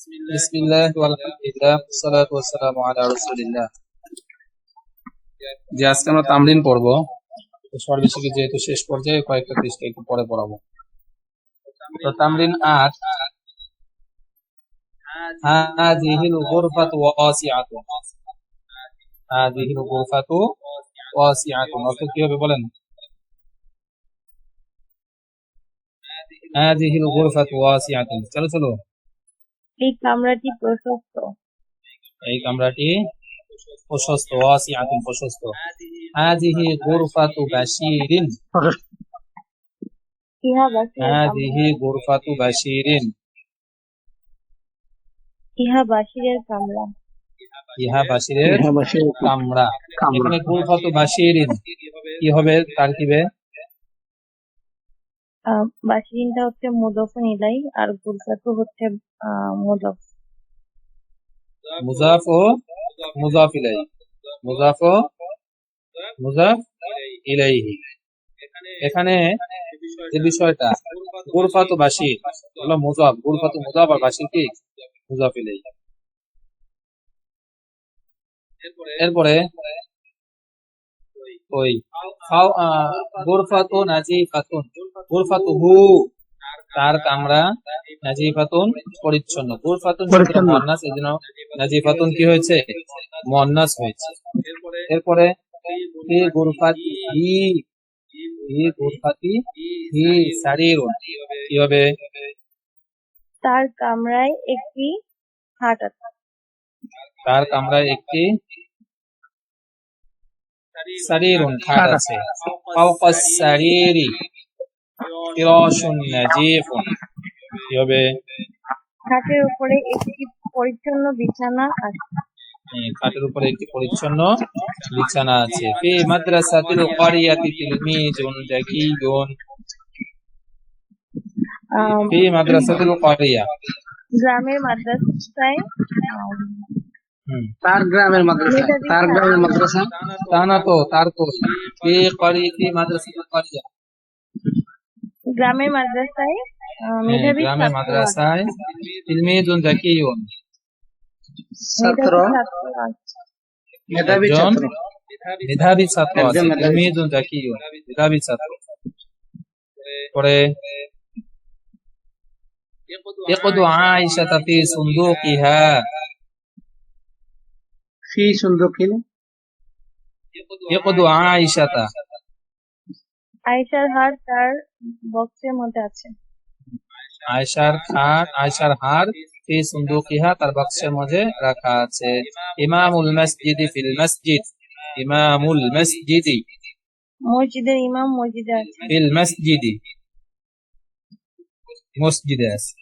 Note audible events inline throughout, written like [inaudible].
بسم الله والحمد لله والصلاة والسلام على رسول الله যে আজকে আমরা তামরিন পড়ব তো সর্বশেষে যেহেতু শেষ পর্যায়ে কয়েকটা পৃষ্ঠা একটু পরে পড়াবো তো তামরিন আট هذه الغرفة واسعة هذه الغرفة واسعة অর্থ কি হবে বলেন هذه الغرفة واسعة চলো চলো এই কামরাটি প্রশস্ত। এই কামরাটি প্রশস্ত ওয়াসিআতুন প্রশস্ত। হাযিহি গুরফাতু বাশিরিন। ইহা বাসিরের হাযিহি গুরফাতু বাশিরিন। ইহা বাসিরের কামরা। ইহা বাশিরের কামরা। এখানে গুরফাতু বাশিরিন। কি হবে? তারকিবে? আহ, বাসিরিনটা হচ্ছে মুদফন ইলাই আর গুলফাতু হচ্ছে মুদফ মুজাফ ও মুজাফ ইলাই মুজাফ ও মুজাফ ইলাইহি। এখানে যে বিষয়টা, গুরফাতু বাশির, হলো মুজাফ, গুরফাতু মুজাফ আর বাশির কি? মুজাফ ইলাইহি। এরপরে ওই ফাও গুরফাতু নাজিফাতুন। গুরফাতুহু তার কামরা নাজিফাতুন পরিচ্ছন্ন। গুরফাতুন পরিচ্ছন্ন। মুয়ান্নাস এজন্য নাজিফাতুন কি হয়েছে? মুয়ান্নাস হয়েছে। এরপরে হি গুরফাতি হি হি গুরফাতি হি সারিরুন। কি হবে তার কামরায় একটি খাট আছে তার কামরায় একটি সারিরুন খাট আছে ফাওকাস সারিরি ফিরাশুন নাজিফুন কি হবে খাটের উপরে একটি পরিচ্ছন্ন বিছানা আছে। খাটের উপরে একটি পরিচ্ছন্ন বিছানা আছে। ফি মাদ্রাসাতিল কারিয়াতি তিলমিজুন দাকিয়ুন ফি মাদ্রাসাতিল কারিয়া। গ্রামের মাদ্রাসায় তার গ্রামের মাদ্রাসা মেধাবী তার ছাত্র। গ্রামের মাদ্রাসা তা না তো তার তো ফি কারি ফি মাদ্রাসাতিল কারিয়া গ্রামের মাদ্রাসায় আহ, হ্যাঁ, মেধাবী গ্রামের ছাত্র আছে। মাদ্রাসায় তিলমিজুন দাকিয়ুন ছাত্র মেধাবী ছাত্র আছে। মেধাবী একজন ছাত্র মেধাবী ছাত্র আছে একজন মেধাবী। তিলমিজুন দাকিয়ুন মেধাবী ছাত্র পরে يقض عائشة في صندوقها ফি সুন্দরকিন يقض عائشة আয়েশার হার তার বক্সের মধ্যে আছে আয়সার খাট আয়সার হার ফি সুন্দুকিহা তার বাক্সের মধ্যে রাখা আছে ইমামুল মসজিদি ফিল মসজিদ ইমামুল মসজিদি মসজিদের ইমাম মসজিদে আছে ফিল মসজিদি মসজিদে আছে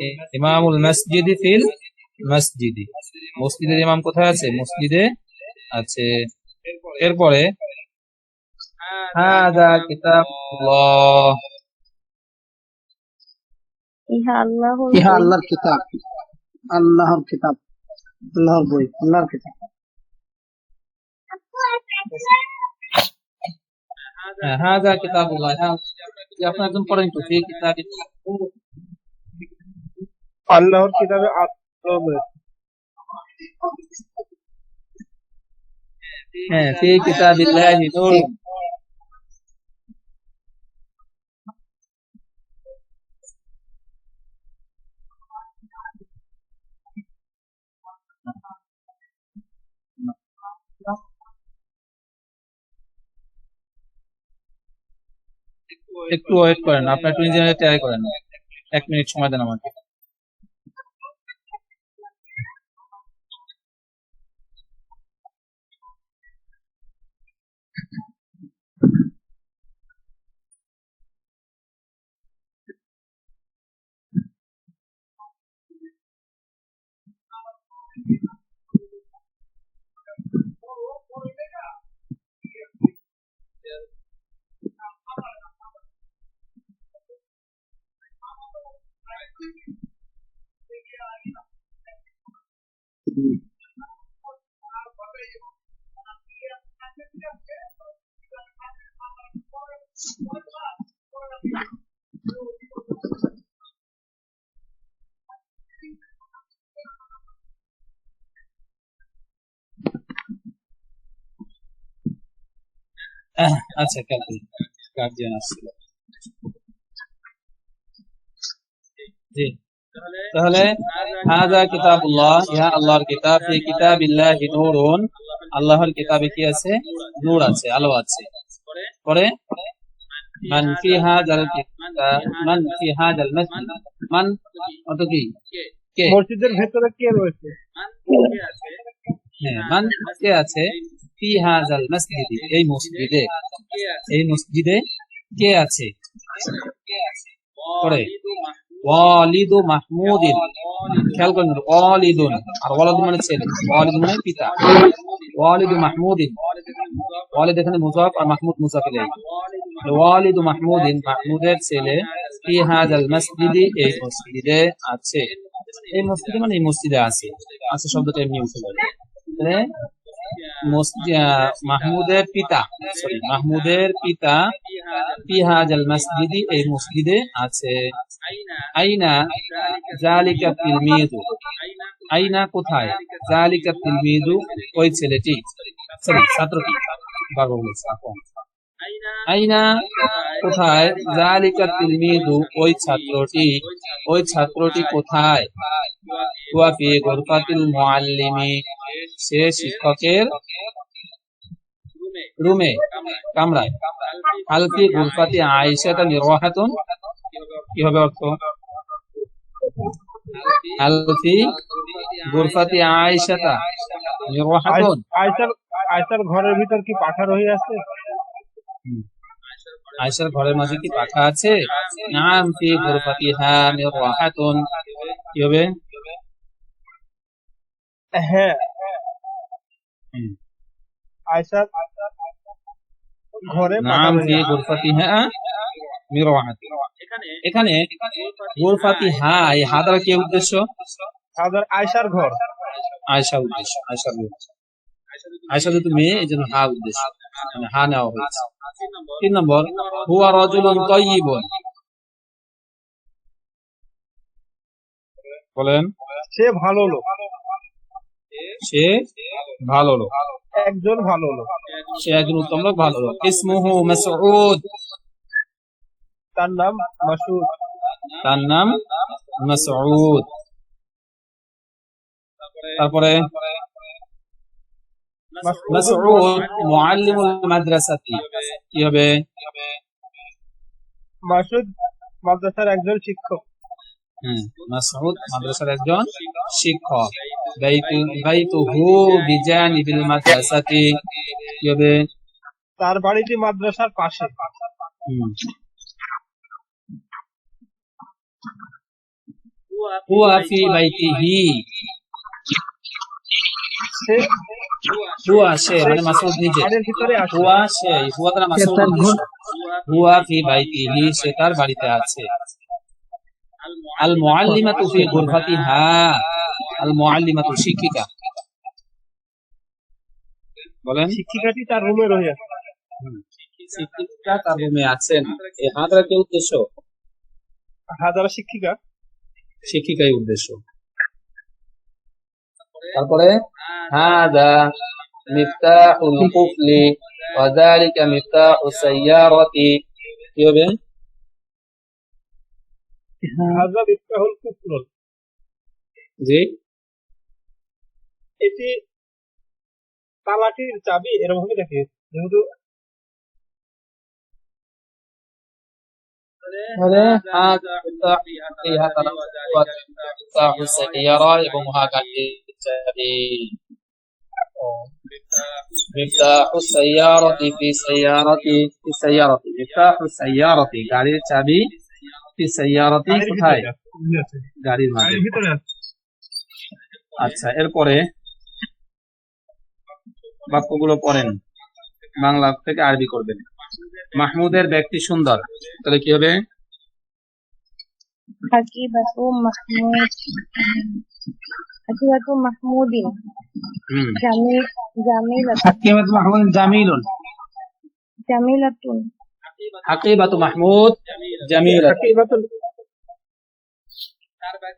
ই- ইমামুল মসজিদি ফিল মসজিদি। মসজিদের ইমাম কোথায় আছে? মসজিদে আছে। এরপরে? হাদা কিতাবুল্লাহ। ইহা আল্লাহ ইহা আল্লাহর কিতাব। আল্লাহর কিতাব। আল্লাহর বই। আল্লাহর কিতাব। হ্যাঁ, হাদা কিতাবুল্লাহ। হ্যাঁ যে আপনি একদম পড়েন তো সেই কিতাব। আল্লাহর কিতাবে হ্যাঁ ফি কিতাবিল্লাহি নূর একটু ওয়েট করেন আপনার একটু নিজে ট্রাই করেন। এক মিনিট সময় দেন আমাকে। আচ্ছা কালকে গার্জিয়ান আসছিল। জি। তাহলে হাদা কিতাবুল্লাহ ইহা আল্লাহর কিতাব। এই কিতাবিল্লাহি নূরুন। আল্লাহর কিতাবে কি আছে? নূর আছে আলো আছে। পরে? মান ফি হাযাল কিতাব মান ফি হাযাল মাসজিদ। মান অত কি? কে? মসজিদের ভেতরে কে রয়েছে? হ্যাঁ মান কে আছে? ফি হাযাল মাসজিদ? এই মসজিদে। এই মসজিদে কে আছে? পরে ওয়ালিদু মাহমুদিন। খেয়াল করেন ওয়ালিদুন। আর ওয়ালিদ মানে ছেলে। ওয়ালিদ মানে পিতা। ওয়ালিদু মাহমুদিন। ওয়ালিদ এখানে মুজাফ আর মাহমুদ মুজাফ ইলাইহি ওয়ালিদু মাহমুদিন, মাহমুদের ছেলে ফি হাযাল মসজিদি? এই মসজিদে আছে। এই মসজিদে মানে এই মসজিদে আছে। আছে শব্দটা এমনি উঠে যাবে মাহমুদের পিতা সরি মাহমুদের পিতা পিহাজ আল মসজিদি এই মসজিদে আছে। আইনা জালিকা তিলমিদু আইনা কোথায়? জালিকা তিলমিদু ওই ছেলেটি। সরি ছাত্রটি। বাবা বলেছে আইনা কোথায়? জালিকা তিলমিযু ওই ছাত্রটি ওই ছাত্রটি কোথায়? হুয়া ফি গুরফাতিল মুআল্লিমি, সে শিক্ষকের রুমে, কামরায়। আলফি গুরফাতি আয়েশাতা নিরওয়াহাতুন কি হবে অর্থ? আলফি গুরফাতি আয়েশাতা নিরওয়াহাতুন। আয়সার আয়সার ঘরের ভিতর কি পাখা রয়ে আছে? আয়েশার ঘরের মাঝে কি পাখা আছে? নাম ফি গুরফাতিহা নিরওয়াহাতুন কি হবে? হ্যাঁ। হুম। আয়সার ঘরে পাখা নাম রয়ে ফি আছে। গুরফাতিহা মিরওয়াহাতুন এখানে গুরফাতিহা এই কি উদ্দেশ্য? তাদের আয়সার ঘর। আয়সা উদ্দেশ্য আয়সা উদ্দেশ্য আয়সা যেহেতু মেয়ে এই জন্য হা উদ্দেশ্য। মানে হা নেওয়া হয়েছে। তিন নম্বর হুয়া রজুলুন তয়্যিবুন বলেন। সে ভালো লোক। সে ভালো লোক। একজন ভালো লোক। সে একজন উত্তম লোক ভালো লোক। ইসমুহু মাসউদ। তার নাম মাসুদ তার নাম মাসউদ। তারপরে মাসউদ মুআল্লিমুল মাদ্রাসাতি। কি হবে মাসুদ মাদ্রাসার একজন শিক্ষক। হুম, মাসউদ মাদ্রাসার একজন শিক্ষক। বাইতু বাইতুহু বিজানিবিল মাদ্রাসাতি। কি হবে তার বাড়িটি মাদ্রাসার পাশে। হুম। হুয়া ফি বাইতিহি। হুয়া সে মানে নিজে। হুয়া সে হুয়া তার হুয়া ফি বাইতিহি সে তার বাড়িতে আছে। আল মুআল্লিমাতু ফি গুরফাতিহা আল মুআল্লিমাতু শিক্ষিকা। বলেন। শিক্ষিকাটি তার রুমে রয়ে শিক্ষিকা তার রুমে আছেন। এই হাতরা কি উদ্দেশ্য? হাজারা শিক্ষিকা? শিক্ষিকাই উদ্দেশ্য। তারপরে হাদা মিফতাহুল কুফলি ওয়া যালিকা মিফতাহু সাইয়ারাতি। কি হবে? হাজরা ইফতাহুল কুফরুল। জি। এটি তালাটির চাবি এরকম ভাবে দেখে। যেহেতু এবং مفتاح السيارة في سيارة في سيارة مفتاح السيارة গাড়ির চাবি في سيارة গাড়ির কোথায় ভিতরে আছে। গাড়ির মাঝে গাড়ির ভিতরে আছে। আচ্ছা এরপরে বাক্যগুলো পড়েন বাংলা থেকে আরবি করবেন মাহমুদের ব্যক্তি সুন্দর তাহলে কি হবে হাকিবাতু মাহমুদ হাকিবাতু হাকিবাতু হাকিবাতুল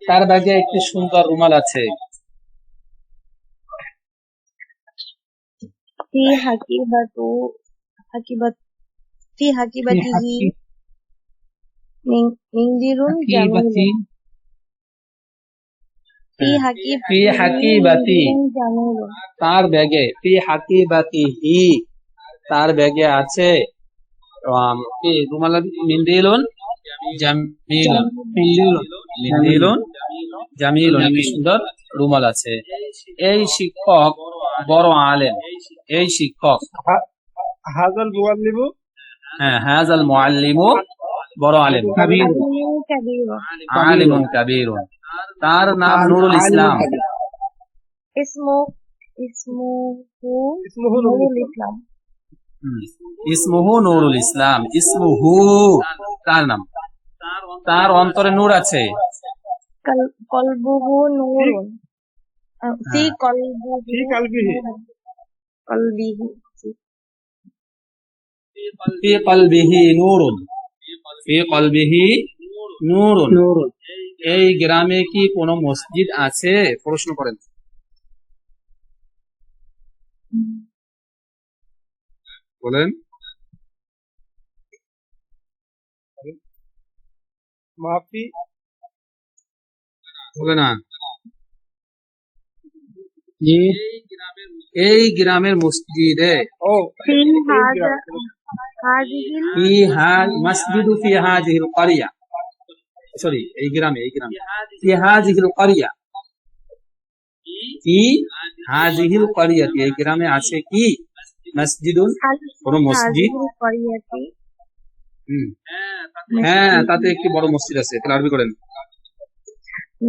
তার ব্যাগে একটি সুন্দর রুমাল আছে। হাকিবাতু হাকিবাত হাকিবাতিহি মিন- মিনদিরুন হাকিবাতি জামিলুন ফি হ্যাঁ। হাকিবাতি তার ব্যাগে ফি হাকিবাতি হি। তার ব্যাগে আছে মিন্দিলুন? জামিলুন। মিন্দিলুন। জামিলুন সুন্দর রুমাল আছে। এই শিক্ষক বড় আলেম। এই শিক্ষক। হাজাল মুআল্লিমু? হ্যাঁ হাজাল মুআল্লিমু। বড় আলেম কাবীর। আলিমুন কাবীরুন তার নাম নুরুল ইসলাম। ইসমু ইসমুহু ইসমুহু নুরুল ইসলাম। ইসমুহু নুরুল ইসলাম। ইসমুহু। তার নাম। তার অন্তরে নূর আছে। কল- কলবুহু নূরুন। ফি হ্যাঁ। কলবুহু ফি কালবিহি। কলবিহি ফি কলবিহি নূরুন। ফি কলবিহি নূরুন। এই গ্রামে কি কোনো মসজিদ আছে? প্রশ্ন করেন। বলেন। মাফি। বলে না। এই গ্রামের মসজিদে ও। এই গ্রাম। সরি এই এই এই আছে কি? মসজিদুন মসজিদ? হ্যাঁ তাতে একটি বড় মসজিদ আছে তাহলে আরবি করেন।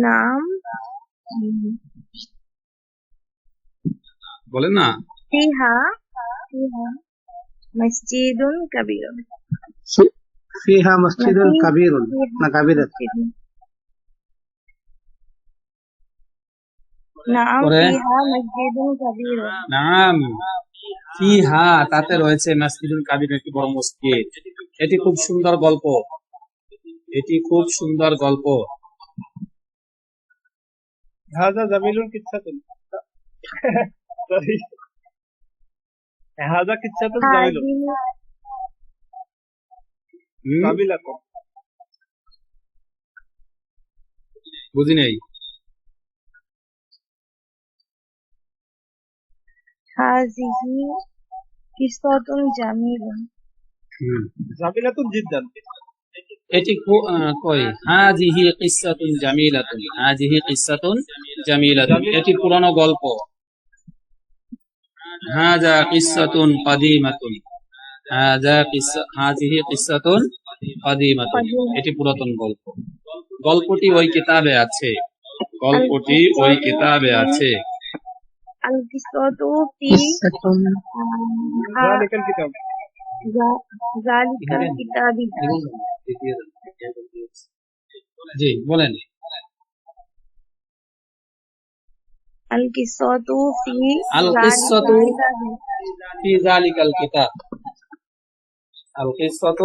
নাম? বলেন না। মসজিদুন কাবীরুন ফিহা মসজিদুন কাবীরুন না কাবীরাত নাম পরে? ফিহা মসজিদুন কাবীরুন নাম ফিহা তাতে রয়েছে মসজিদুল কাবির একটি বড় মসজিদ। এটি খুব সুন্দর গল্প। এটি খুব সুন্দর গল্প। হাজা কিচ্ছাতুন [laughs] জামিলুন হাজিহিল হুম, কাবিলাতুন বুঝি নেই? কিসাতুন জামিলুন হুম। জামিলাতুন জিদ্দান এটি কই? হাজিহি কিসাতুন জামিলাতুন। হাজিহি কিসাতুন জামিলাতুন। এটি পুরানো গল্প। হাজা কিসাতুন কাদিমাতুন। হাজা কিসা হাজিহি কিসাতুন কাদিমাতুন। এটি পুরাতন গল্প। গল্পটি ওই কিতাবে আছে। গল্পটি ওই কিতাবে আছে। আল কিসাতু ফি কিসাতুন যালিকাল কিতাব। কিতাবি। জি বলেন। আল কিসাতু ফি আল কিসাতু জালিকাল في ذلك الكتاب القصة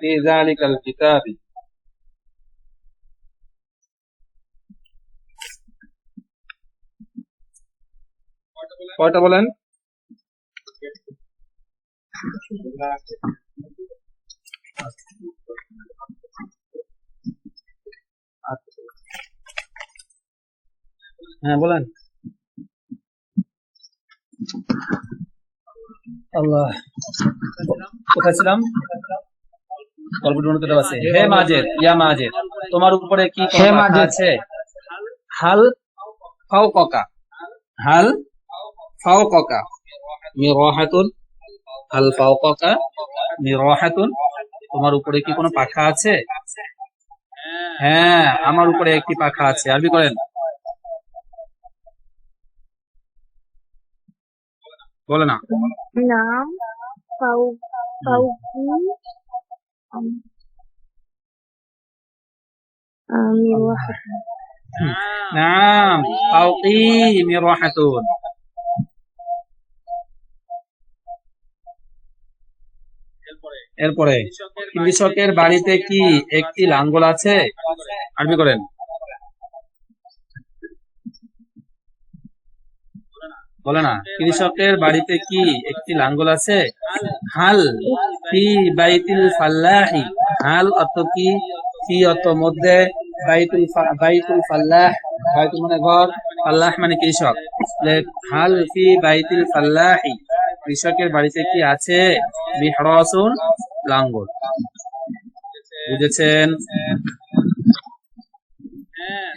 في ذلك الكتاب কয়টা বলেন হ্যাঁ বলেন। আল্লাহ। কোথায় ছিলাম? গল্পটি হে মাজেদ ইয়া মাজেদ তোমার উপরে কি হে আছে? হাল ফাও ককা। হাল ফাও ককা। মিরাহাতুন। হাল ফাও ককা। মিরাহাতুন। তোমার উপরে কি কোনো পাখা আছে? হ্যাঁ আমার উপরে একটি পাখা আছে। আরবি করেন। বলে না। নাম ফাউকি মিরাহাতুন এরপরে কৃষকের বাড়িতে কি একটি লাঙ্গল আছে? আরবি করেন। বলে না, কৃষকের বাড়িতে কি একটি লাঙ্গল আছে? হাল ফি বাইতুল ফাল্লাহি, হাল অত কি? ফি অত মধ্যে বাইতুল বাইতুল ফাল্লাহ, বাইতুল মানে ঘর, ফাল্লাহ মানে কৃষক। হাল ফি বাইতুল ফাল্লাহি, কৃষকের বাড়িতে কি আছে? বিহরাসুন লাঙ্গল। বুঝেছেন?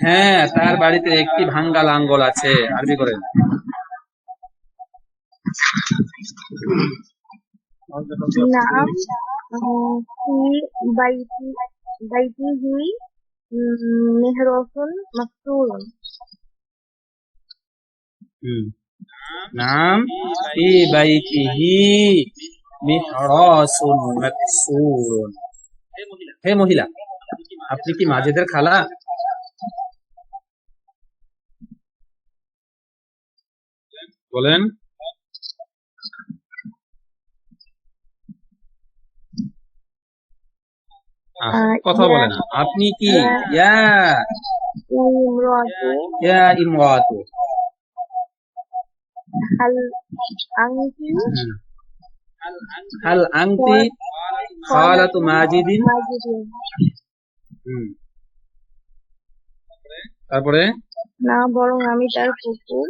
হ্যাঁ তার বাড়িতে একটি ভাঙ্গা লাঙ্গল আছে। আরবি করেন উম, ফি বাইতি বাইতিহি উম, মেহরসুন মাকসুরুন হুম। নাম ফি বাইতিহি হে মহিলা আপনি কি মাজেদের খালা? বলেন। কথা বলে না। আপনি কি? ইয়া- ইয়া। ইমরাতু। হাল আনতি হাল আনতি খালাতু মাজিদিন। মাজিদিন হুম। তারপরে? না বরং আমি তার ফুফু।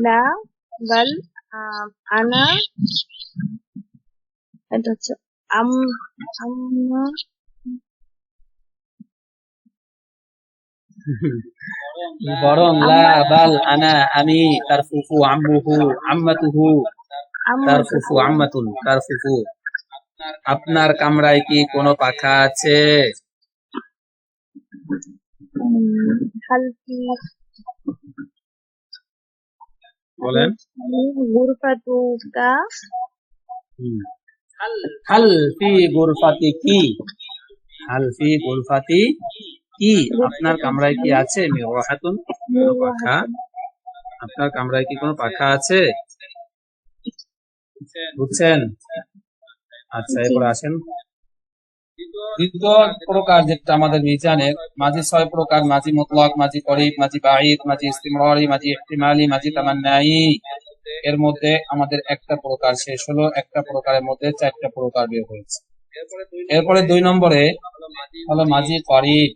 লা বাল আনা। এটা হচ্ছে আম আম্মা। বরং লা বাল আনা আমি তার ফুফু আম্মুহু আম্মাতুহু আম্মা তার ফুফু আম্মাতুন তার ফুফু। আপনার কামরায় কি কোনো পাখা আছে? বলেন। হাল ফি গুরফাতি কি? হাল ফি গুরফাতি কি আপনার কামরায় কি আছে? মিরওয়াহাতুন কোনো পাখা? আপনার কামরায় কি কোনো পাখা আছে? বুঝছেন? আচ্ছা এরপর আসেন। দ্বিতীয় প্রকার যেটা আমাদের মিজানে মাঝি ছয় প্রকার মাঝি মুতলক মাঝি করিব মাঝি বাঈদ মাঝি ইস্তিমরারি মাঝি ইহতিমালি মাঝি তামান্নাই এর মধ্যে আমাদের একটা প্রকার শেষ হলো একটা প্রকারের মধ্যে চারটা প্রকার বের হয়েছে। এরপরে দুই নম্বরে হলো মাঝি করিব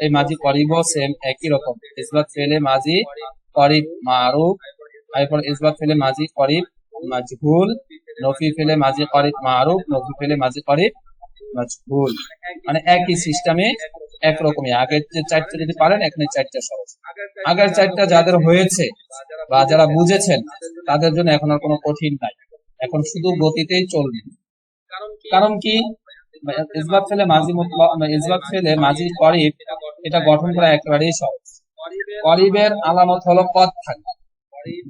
এই মাঝি করিবও সেম একই রকম। ইসবাত ফেলে মাঝি করিব মারুফ। এরপর ইসবাত ফেলে মাঝি করিব মাজহুল। নফি ফেলে মাঝি করিব মারুফ। নফি ফেলে মাঝি করিব মাজহুল। মানে একই সিস্টেমে একরকমই আগের যে চারটা যদি পারেন, এখানে চারটা সহজ। আগের চারটা যাদের হয়েছে বা যারা বুঝেছেন, তাদের জন্য এখন আর কোনো কঠিন নাই। এখন শুধু গতিতেই চলবে। কারণ কি? ইসবাত ফেলে মাঝি ইসবাত ফেলে মাঝি করিব, এটা গঠন করা একেবারেই সহজ। করিবের আলামত হলো পদ থাকে।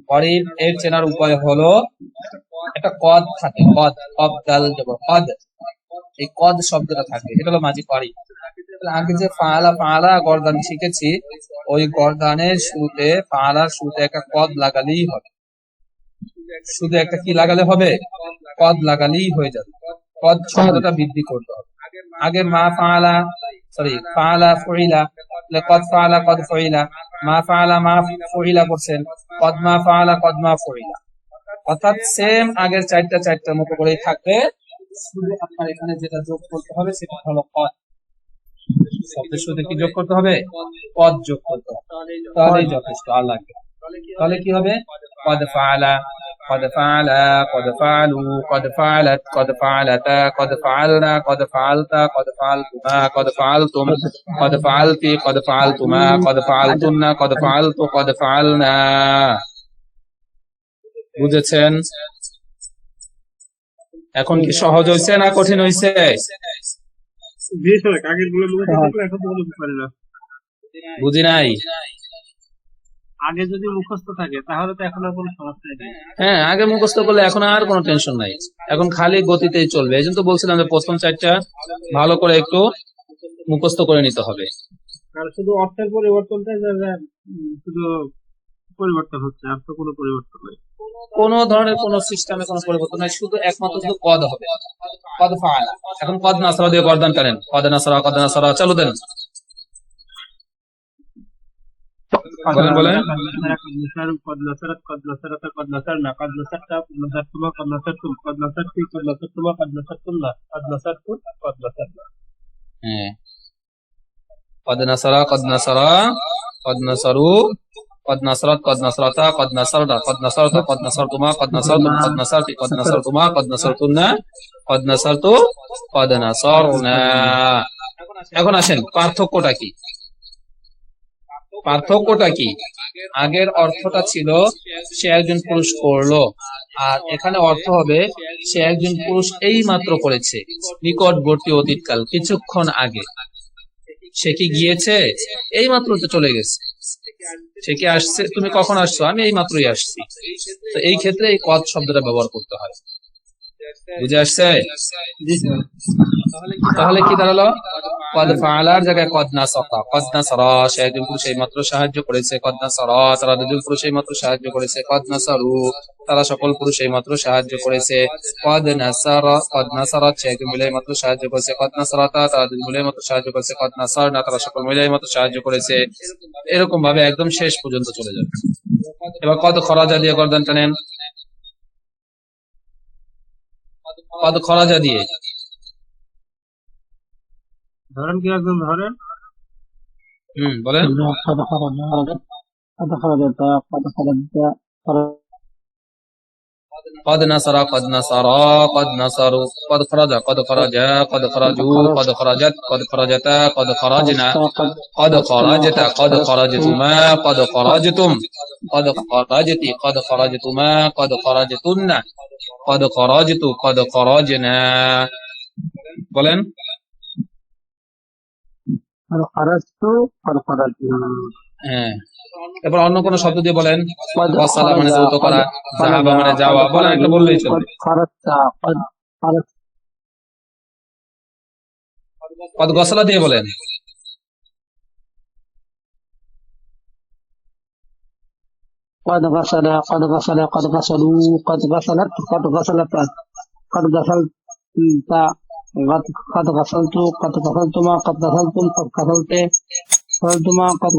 করিব এর চেনার উপায় হলো একটা কদ থাকে, কদ কদ দাল কদ। এই কদ শব্দটা থাকে, এটা হলো মাঝি করিব। আগে যে পালা পালা গর্দান শিখেছি, ওই গর্দানের শুরুতে পালার শুরুতে একটা কদ লাগালেই হবে। শুধু একটা কি লাগালে হবে? কদ লাগালেই হয়ে যাবে। পদ আচ্ছা। শব্দটা বৃদ্ধি করতে হবে। আগে মা ফালা সরি ফালা ফইলা কদ ফালা কদ ফইলা মা ফালা মা ফইলা করছেন কদ মা ফালা কদ মা অর্থাৎ সেম আগের চারটা চারটার মতো করেই থাকবে। শুধু আপনার এখানে যেটা যোগ করতে হবে সেটা হলো পদ শব্দের সাথে কি যোগ করতে হবে? পদ যোগ করতে হবে। তাহলেই যথেষ্ট আর তাহলে কি হবে? পদ ফালা قد فعل قد فعلوا قد فعلت قد فعلتا قد فعلنا قد فعلت قد فعلتما قد فعلتم قد فعلت قد فعلتما قد فعلتن قد فعلت قد فعلنا বুঝেছেন এখন কি সহজ হয়েছে না কঠিন হয়েছে বিয়ে সবাই আগের গুলো মুখে থাকলে এখন তো বলতে পারে না বুঝি নাই আগে যদি মুখস্থ থাকে তাহলে তো এখন আর কোনো সমস্যা নেই। হ্যাঁ আগে মুখস্থ করলে এখন আর কোনো টেনশন নাই। এখন খালি গতিতেই চলবে। এই জন্য তো বলছিলাম যে প্রথম চারটা ভালো করে একটু মুখস্থ করে নিতে হবে। কারণ শুধু অর্থের পরিবর্তনটা শুধু পরিবর্তন হচ্ছে আর তো কোনো পরিবর্তন নেই। কোন ধরনের কোন সিস্টেমে কোনো পরিবর্তন নাই শুধু একমাত্র শুধু কদ হবে। কদ ফাআলা এখন কদ নাসরা দিয়ে গর্দান করেন। কদ নাসরা কদ নাসরা চালু দেন। বলেন বলেন قد نصر قد نصرت قد نصرت قد نصرنا قد نصرت قد نصرتما قد نصرتم قد نصرتي قد نصرتما قد نصرتنا قد نصرت قد نصرنا হ্যাঁ قد نصر قد نصر قد نصروا قد نصرت قد نصرتا قد نصرنا قد نصرت قد نصرتما قد نصرتم قد نصرت قد نصرتما قد نصرتن قد نصرت قد نصرنا এখন আসেন পার্থক্যটা কি পার্থক্যটা কি? আগের অর্থটা ছিল সে একজন পুরুষ করল। আর এখানে অর্থ হবে সে একজন পুরুষ এই মাত্র করেছে, নিকটবর্তী অতীতকাল, কিছুক্ষণ আগে। সে কি গিয়েছে? এই মাত্র তো চলে গেছে। সে কি আসছে? তুমি কখন আসছো? আমি এই মাত্রই আসছি। তো এই ক্ষেত্রে এই কদ শব্দটা ব্যবহার করতে হয়। বুঝে আসছে? তাহলে কি দাঁড়াল? কদ ফালার জায়গায় সকা কদ না সরা একজন পুরুষ মাত্র সাহায্য করেছে, কদ না সরা তারা দুজন পুরুষ মাত্র সাহায্য করেছে, কদ সারু তারা সকল পুরুষ মাত্র সাহায্য করেছে একজন মিলে মাত্র সাহায্য করেছে সারাতা তারা দুজন মিলে মাত্র সাহায্য করেছে সার না, তারা সকল মিলে মাত্র সাহায্য করেছে এরকম ভাবে একদম শেষ পর্যন্ত চলে যাবে। এবার কত খরাজা দিয়ে গর্দান টানেন কত খরাজা দিয়ে ধরেন কি একজন ধরেন? হুম বলেন। قد خرج قد خرجت قد خرجت قد نصر قد نصر قد نصروا قد خرج قد خرج قد خرجوا قد خرجت قد خرجتا قد خرجنا قد خرجت قد خرجتما قد خرجتم قد خرجت قد خرجتما قد خرجتن قد خرجت قد خرجنا বলেন قد خرجت قد خرجنا হ্যাঁ এবার অন্য কোন শব্দ দিয়ে বলেন قد ওয়াসালা মানে خرج যৌথ করা قد জাহাবা মানে যাওয়া বলেন একটা বললেই قد চলবে خرجت قد خرجت কদ গসলা দিয়ে বলেন قد غسل قد غسل قد غسلوا قد غسلت قد غسلت قد غسلت قد قد غسلت قد غسلتما قد غسلتم قد غسلت غسلتما قد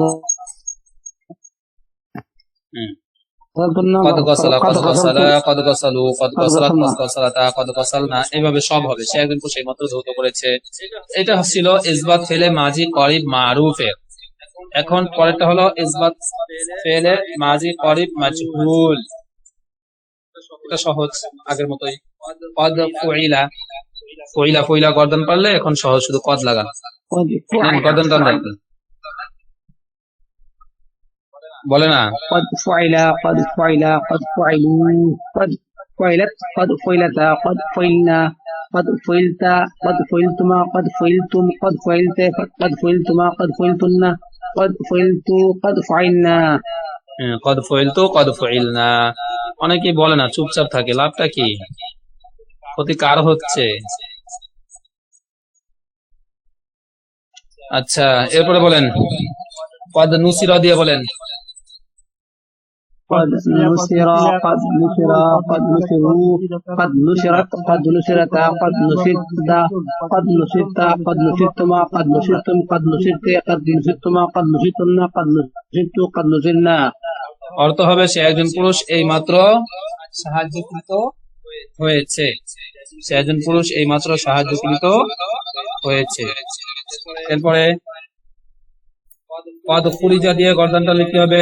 কত এভাবে সব হবে। সে একজন সেই মাত্র ধৌত করেছে। এটা ছিল ইসবাত ফেলে মাজি করিব মারুফের এখন পরেরটা হলো ইসবাত ফেলে মাজি করিব মাজহুল। এটা সহজ আগের মতোই। কদ ফুইলা। ফুইলা ফুইলা গর্দন পারলে এখন সহজ শুধু কদ লাগান। গর্দন টান বলে না قد فعل قد فعل قد فعلوا قد فعلت قد فعلتا قد فعلنا قد فعلت قد فعلتما قد فعلتم قد فعلت قد فعلتما قد فعلتن قد فعلت قد فعلنا হ্যাঁ, কদ ফুইল তো কদ ফুইল না অনেকেই বলে না চুপচাপ থাকে লাভটা কি ক্ষতি কার হচ্ছে আচ্ছা এরপরে বলেন কদ নুসিরা দিয়ে বলেন قد نصر قد نصر قد نصروا قد نصرت قد نصرتا قد نصرت قد نصرت قد نصرتما قد نصرتم قد نصرت قد نصرتما قد نصرتن قد نصرت قد نصرنا অর্থ হবে সে একজন পুরুষ এই মাত্র সাহায্যকৃত হয়েছে সে একজন পুরুষ এই মাত্র সাহায্যকৃত হয়েছে এরপরে কদ ফুরিজা দিয়ে গর্দানটা লিখতে হবে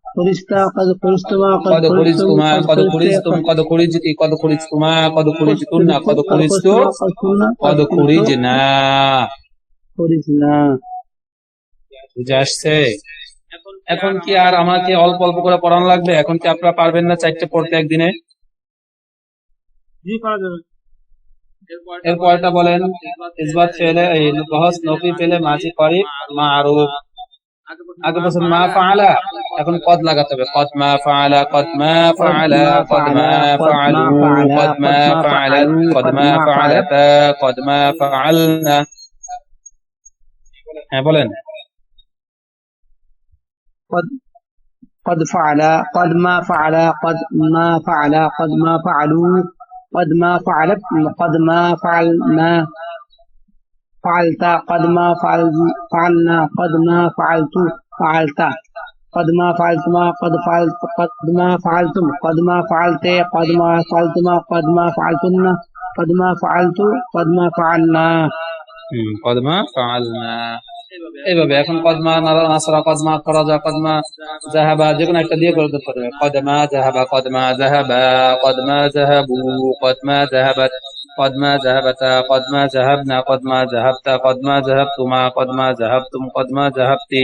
قد فرجت قد فرجتما কদ খুরিজতুমা কদ খুরিজতুম কদ খুরিজতি কদ খুরিজতুমা কদ খুরিজতুন্না কদ খুরিজতু কদ খুরিজনা فرجنا বুঝে আসছে এখন কি আর আমাকে অল্প অল্প করে পড়ানো লাগবে এখন কি আপনারা পারবেন না চারটে পড়তে একদিনে জি করা যাবে এরপরটা বলেন ইসবাত ফেলে এই বহস নফি ফেলে মাঝি করি মারুফ আগে বলছেন মা ফাআলা এখন কদ লাগাতে হবে কদ মা ফাআলা কদ মা ফাআলা কদ মা ফাআলু কদ মা ফাআলাত কদ মা ফাআলাতা কদ মা ফাআলনা হ্যাঁ বলেন قد قد فعل قد ما فعل قد ما فعل قد ما فعلوا قد ما فعلت قد ما فعلنا فعلت قد ما فعل فعلنا قد ما فعلت فعلت قد ما فعلتما قد فعلت قد ما فعلتم قد ما فعلت قد ما فعلتما قد ما فعلتن قد ما فعلت قد ما فعلنا হুম, কদমা ফাআলনা এইভাবে এখন কদমা নারা নাসরা কদমা খরাজা কদমা জাহাবা যে কোনো একটা দিয়ে করে দিতে পারবে কদমা জাহাবা কদমা জাহাবা কদমা জাহাবু কদমা জাহাবাত কদমা জাহাবাতা কদমা জাহাবনা কদমা জাহাবতা কদমা জাহাবতুমা কদমা জাহাবতুম কদমা জাহাবতি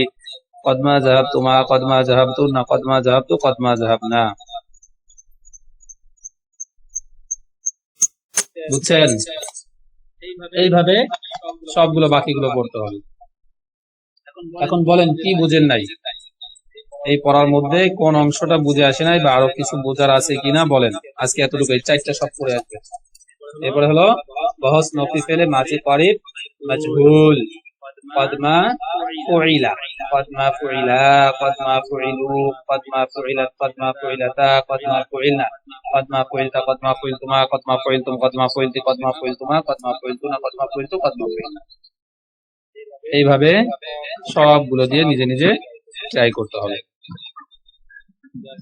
কদমা জাহাবতুমা কদমা জাহাবতুনা কদমা জাহাবতু কদমা জাহাবনা বুঝছেন এইভাবে সবগুলো বাকিগুলো পড়তে হবে এখন বলেন কি বুঝেন নাই এই পড়ার মধ্যে কোন অংশটা বুঝে আসে নাই বা আরও কিছু বোঝার আছে কিনা বলেন আজকে এতটুকু এই চারটা সব পড়ে আসবে এরপরে হলো বহস নফি ফেলে মাঝি করিব মাজহুল। কদমা ফুইলা কদমা ফুইলা, কদমা ফুইলু, কদমা ফুইলাত কদমা ফুইলাতা, কদমা ফুইলনা, কদমা ফুইলতা, কদমা ফুইলতুমা, কদমা ফুইলতুম, কদমা ফুইলতি, কদমা ফুইলতুমা, কদমা ফুইলতুনা, কদমা ফুইলতু, কদমা ফুইলনা। এইভাবে সবগুলো দিয়ে নিজে নিজে ট্রাই করতে হবে।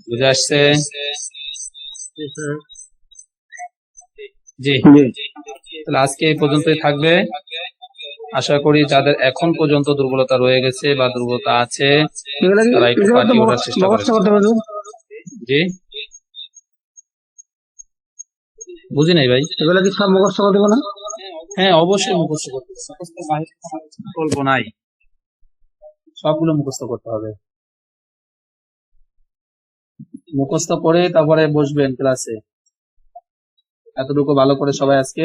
বুঝে আসছে? জি। তাহলে আজকে এই পর্যন্তই থাকবে। আশা করি যাদের এখন পর্যন্ত দুর্বলতা রয়ে গেছে বা দুর্বলতা আছে তারা একটু কাটিয়ে ওঠার চেষ্টা জি। বুঝি নাই ভাই? এগুলো কি সব মুখস্থ করতে না? হ্যাঁ অবশ্যই মুখস্থ করতে বিকল্প নাই। সবগুলো মুখস্থ করতে হবে। মুখস্থ করে তারপরে বসবেন ক্লাসে। এতটুকু ভালো করে সবাই আজকে